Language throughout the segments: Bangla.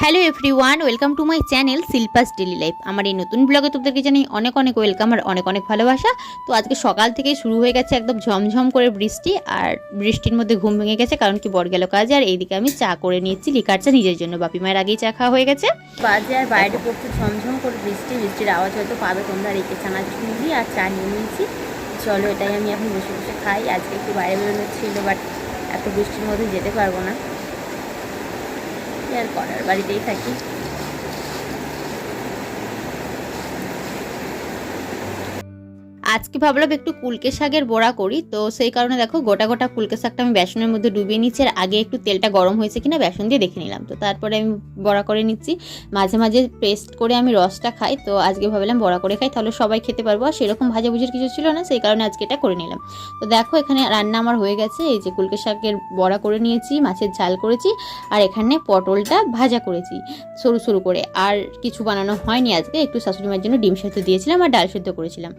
Hello everyone welcome to my channel Shilpa's daily life আমার এই নতুন ব্লগে তোমাদেরকে জানাই অনেক অনেক ওয়েলকাম আর অনেক অনেক ভালোবাসা। তো আজকে সকাল থেকে শুরু হয়ে গেছে একদম ঝমঝম করে বৃষ্টি আর বৃষ্টির মধ্যে ঘুম ভেঙে গেছে কারণ কি বর গেল কাজে আর এইদিকে আমি চা করে নিয়েছি, লিকার চা নিজের জন্য। বাপি মায়ের আগেই চা খাওয়া হয়ে গেছে। বাজে আর বাইরে পড়ছে ঝমঝম করে বৃষ্টি, বৃষ্টির আওয়াজ হয়তো পাবে তোমরা। রেখে চানা চুড়ি আর চা নিয়ে নিয়েছি। চলো এটাই আমি এখন বসে বসে খাই। আজকে একটু বাইরে বেরোনো ছিল বাট এত বৃষ্টির মধ্যে যেতে পারব না। আর করার? বাড়িতেই থাকি। আজকে ভাবলাম একটু কুলকে শাকের বড়া করি। তো সেই কারণে দেখো গোটা গোটা কুলকে শাকটা আমি বেসনের মধ্যে ডুবিয়ে নিচ্ছি আর আগে একটু তেলটা গরম হয়েছে কিনা বেসন দিয়ে দেখে নিলাম। তো তারপরে আমি বড়া করে নিচ্ছি। মাঝে মাঝে পেস্ট করে আমি রসটা খাই, তো আজকে ভাবলাম বড়া করে খাই, তাহলে সবাই খেতে পারব। আর সেরকম ভাজাভুজির কিছু ছিল না, সেই কারণে আজকে এটা করে নিলাম। তো দেখো এখানে রান্না আমার হয়ে গেছে, এই যে কুলকে শাকের বড়া করে নিয়েছি, মাছের ঝাল করেছি, আর এখানে পটলটা ভাজা করেছি, সরু সরু করে। আর কিছু বানানো হয়নি আজকে, একটু শাশুড়ি মায়ের জন্য ডিম সেদ্ধ দিয়েছিলাম আর ডাল সেদ্ধ করেছিলাম।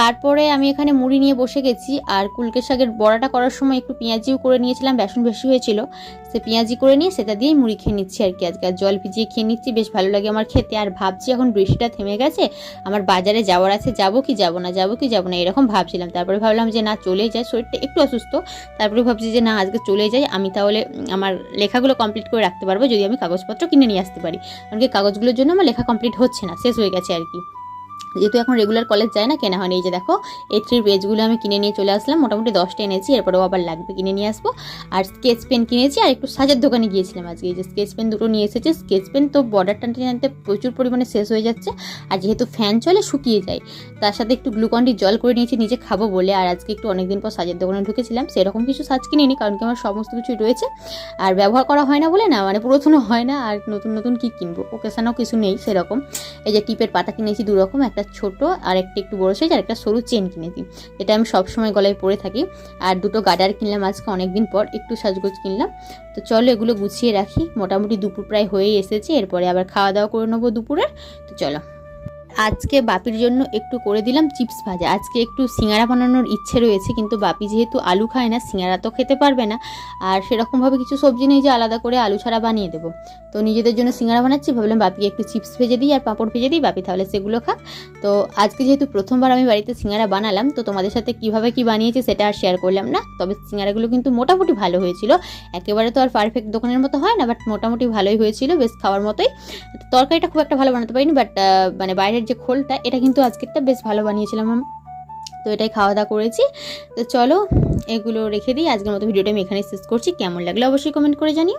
তারপরে আমি এখানে মুড়ি নিয়ে বসে গেছি, আর কুলকে শাকের বড়াটা করার সময় একটু পেঁয়াজিও করে নিয়েছিলাম, বেসন বেশি হয়েছিল। সে পেঁয়াজি করে নিয়ে সেটা দিয়েই মুড়ি খেয়ে নিচ্ছি আর কি আজকে। আর জল ভিজিয়ে খেয়ে নিচ্ছি, বেশ ভালো লাগে আমার খেতে। আর ভাবছি এখন বৃষ্টিটা থেমে গেছে, আমার বাজারে যাওয়ার আছে, যাব কি যাব না, যাব কি যাব না, এরকম ভাবছিলাম। তারপরে ভাবলাম যে না চলে যাই, শরীরটা একটু অসুস্থ। তারপরে ভাবছি যে না, আজকে চলে যাই, আমি তাহলে আমার লেখাগুলো কমপ্লিট করে রাখতে পারব, যদি আমি কাগজপত্র কিনে নিয়ে আসতে পারি। কারণ কি কাগজগুলোর জন্য আমার লেখা কমপ্লিট হচ্ছে না, শেষ হয়ে গেছে আর কি। যেহেতু এখন রেগুলার কলেজ যায় না, কেনা হয়নি। এই যে দেখো, এই থ্রির পেজগুলো আমি কিনে নিয়ে চলে আসলাম। মোটামুটি দশটা এনেছি, এরপরেও আবার লাগবে কিনে নিয়ে আসব। আর স্কেচ পেন কিনেছি, আর একটু সাজের দোকানে গিয়েছিলাম আজকে। এই যে স্কেচ পেন দুটো নিয়ে এসেছে। স্কেচ পেন তো বর্ডার টানতে টানতে প্রচুর পরিমাণে শেষ হয়ে যাচ্ছে। আর যেহেতু ফ্যান চলে, শুকিয়ে যায়। তার সাথে একটু গ্লুকন্ডি জল করে নিয়েছি, নিজে খাব বলে। আর আজকে একটু অনেকদিন পর সাজের দোকানে ঢুকেছিলাম। সেরকম কিছু সাজ কিনিনি কারণ কি আমার সমস্ত কিছুই রয়েছে। আর ব্যবহার করা হয় না বলে না মানে পুরাতনও হয় না। আর নতুন নতুন কি কিনবো? ওকেশানও কিছু নেই, সেরকম। এই যে টিপের পাতা কিনেছি দু রকম একটা ছোট আর একটা একটু বড় সাইজ আর একটা সরু চেন কিনেছি যেটা আমি সবসময় গলায় পরে থাকি। আর দুটো গাডার কিনলাম আজকে অনেকদিন পর, একটু সাজগোজ কিনলাম। তো চলো এগুলো গুছিয়ে রাখি। মোটামুটি দুপুর প্রায় হয়েই এসেছে, এরপরে আবার খাওয়া দাওয়া করে নেব দুপুরের। তো চলো। আজকে বাপির জন্য একটু করে দিলাম চিপস ভাজা। আজকে একটু সিঙ্গারা বানানোর ইচ্ছে রয়েছে, কিন্তু বাপি যেহেতু আলু খায় না, সিঙ্গারা তো খেতে পারবে না। আর সেরকমভাবে কিছু সবজি নেই যে আলাদা করে আলু ছাড়া বানিয়ে দেবো। তো নিজেদের জন্য সিঙ্গারা বানাচ্ছি, ভাবলাম বাপিকে একটু চিপস ভেজে দিই আর পাঁপড় ভেজে দিই, বাপি তাহলে সেগুলো খাক। তো আজকে যেহেতু প্রথমবার আমি বাড়িতে সিঙ্গারা বানালাম, তো তোমাদের সাথে কীভাবে কি বানিয়েছি সেটা আর শেয়ার করলাম না। তবে সিঙ্গারাগুলো কিন্তু মোটামুটি ভালো হয়েছিল। একেবারে তো আর পারফেক্ট দোকানের মতো হয় না বাট মোটামুটি ভালোই হয়েছিল, বেশ খাওয়ার মতোই। তরকারিটা খুব একটা ভালো বানাতে পারিনি বাট মানে বাইরের যে খোলটা, এটা কিন্তু আজকেরটা বেশ ভালো বানিয়েছিলাম আমি। তো এটাই খাওয়া দাওয়া করেছি। তো চলো, এগুলো রেখে দিই। আজকের মতো ভিডিওটা আমি এখানে শেষ করছি। কেমন লাগল অবশ্যই কমেন্ট করে জানিও।